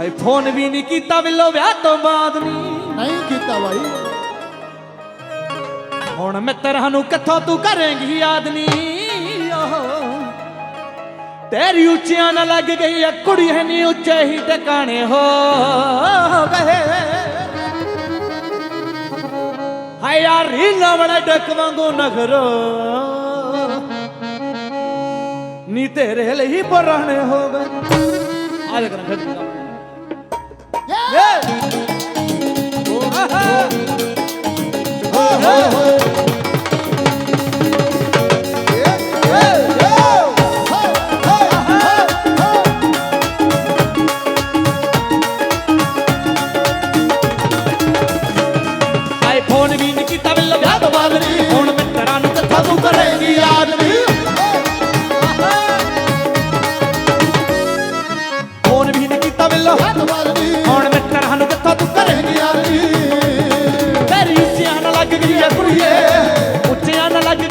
ਹਾਏ ਫੋਨ ਵੀ ਨਹੀਂ ਕੀਤਾ ਵਿਲੋ ਵਿਆਹ ਤੋਂ ਬਾਅਦ ਨਹੀਂ ਨਹੀਂ ਕੀਤਾ ਬਾਈ। ਹੁਣ ਮਿੱਤਰਾਂ ਨੂੰ ਕਿੱਥੋਂ ਤੂੰ ਕਰੇਂਗੀ ਯਾਦ ਨਹੀਂ ਓਹ ਤੇਰੀ ਉੱਚੀਆਂ ਨਾ ਲੱਗ ਗਈ ਆ ਕੁੜੀ ਹੈ ਨੀ ਉੱਚੇ ਹੀ ਟਿਕਾਣੇ ਹੋ। ਗਏ ਹਾਏ ਯਾਰ ਰੀਲਾ ਬੜਾ ਡੱਕ ਵਾਂਗੂ ਨਖਰੋ। ਨੀ ਤੇਰੇ ਲਈ ਪੁਰਾਣੇ ਹੋ ਗਏ। ਆ ਜਾ ਕਰਾਂ ਫਿਰ ਹੋਏ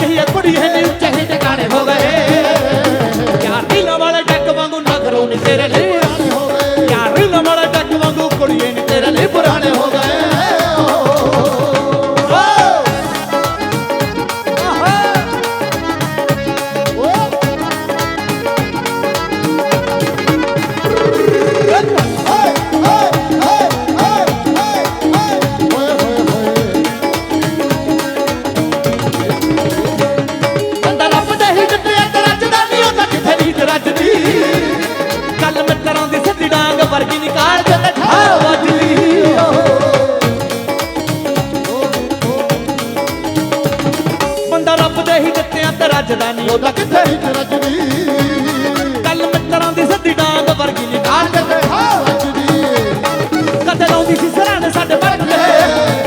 ਉੱਚੀਆਂ ਨਾਲ ਨੀ ਉੱਚੇ ਟਿਕਾਣੇ ਰੱਜਦਾ ਨਹੀਂ ਹੁੰਦਾ ਕਿੱਥੇ ਹੀ ਰਜਦੀ ਕੱਲ ਮਿੱਤਰਾਂ ਦੀ ਸਿੱਧੀ ਡਾਂਗ ਵਰਗੀ ਨਿਕਾਲ ਕੇ ਕਿਤੇ ਹਾਂ ਰਜਦੀ ਕਦੇ ਲਾਉਂਦੀ ਸੀ ਸਰਾਣੇ ਸਾਡੇ ਪੱਟ ਤੇ।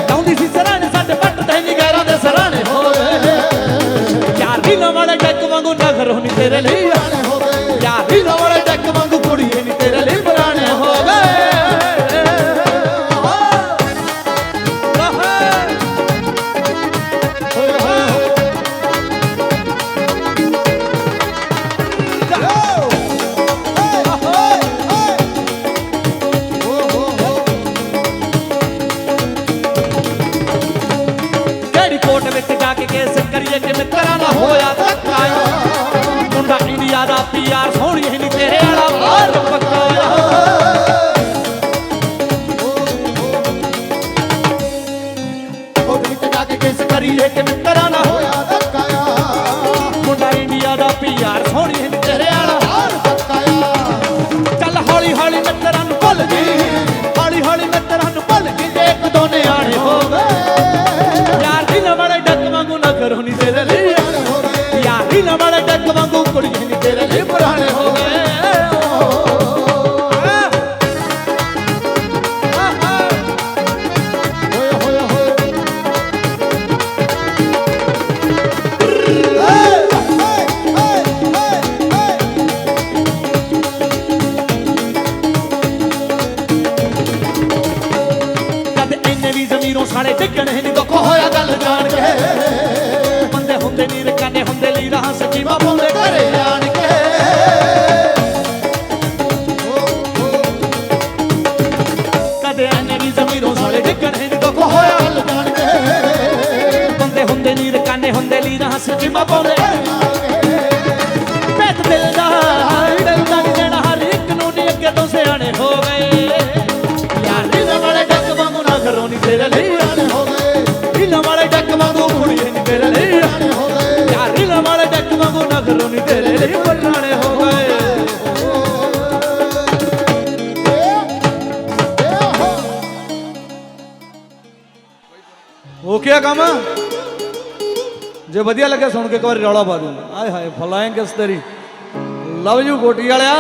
ਲਾਉਂਦੀ ਸੀ ਸਰਾਣੇ ਸਾਡੇ ਪੱਟ ਤੇ। ਨਿਗਾਰਾਂ ਦੇ ਸਰਾਣੇ ਹੋਏ। ਯਾਰ ਦੀ ਵਾਲੇ ਡੱਕ ਵਾਂਗੂ ਨਖਰ ਹੋਣੀ ਤੇਰੇ ਲਈ। ਮੁੰਡਾ ਇੰਡੀਆ ਦਾ ਪੀਆਰ ਸੋਹਣੀ ਹੀ ਨਹੀਂ ਤੇਰੇ ਵਾਲਾ ਬਾਹਰ ਪੱਕਾ। ਕੋਟ ਵਿੱਚ ਜਾ ਕੇ ਕਿਸ ਕਰੀਏ ਕਿ ਮਿੱਤਰਾਂ ਦਾ ਹੋਇਆ ਧੱਕਾਇਆ। ਮੁੰਡਾ ਇੰਡੀਆ ਦਾ ਪੀਆਰ ਸੋਹਣੀ ਹੀ ਨਹੀਂ ਤੇਰੇ ਵਾਲਾ ਹਾਰ ਧੱਕਾਇਆ ਚੱਲ ਹੌਲੀ ਹੌਲੀ ਮਿੱਤਰਾਂ ਨੂੰ ਭੁੱਲ ਗਈ ਹੌਲੀ ਹੌਲੀ ਮਿੱਤਰਾਂ ਨੂੰ ਭੁੱਲ ਗਈ ਜੇ। ਇੱਕ ਦੋ ਨਿਆਣੇ ਹੋ ਗਏ। ਯਾਰ ਦੀ ਨਵਾਲੇ ਡੱਕ ਲਈ ਪਾਉਂਦੇ ਘਰੇ ਆਣ ਕੇ ਕਦੇ ਇੰਨੇ ਵੀ ਜ਼ਮੀਰੋਂ ਸਾੜੇ ਡਿੱਗਣੇ ਨਹੀਂ ਦੁੱਖ ਹੋਇਆ ਗੱਲ ਜਾਣ ਕੇ ਬੰਦੇ ਹੁੰਦੇ ਨੀ ਕਾਨੇ ਹੁੰਦੇ ਲਈ ਰਹਾ ਸਕੀਮਾ ਪਾਉਂਦੇ ਗਿਆ ਕੰਮ ਜੇ ਵਧੀਆ ਲੱਗਿਆ ਸੁਣ ਕੇ ਇੱਕ ਵਾਰੀ ਰੌਲਾ ਪਾ ਦੂੰ ਆਏ ਹਾਏ, ਫਲਾਇੰਗ ਕਿਸ ਤੇਰੀ ਲਵ ਯੂ, ਗੋਟੀ ਵਾਲਿਆ।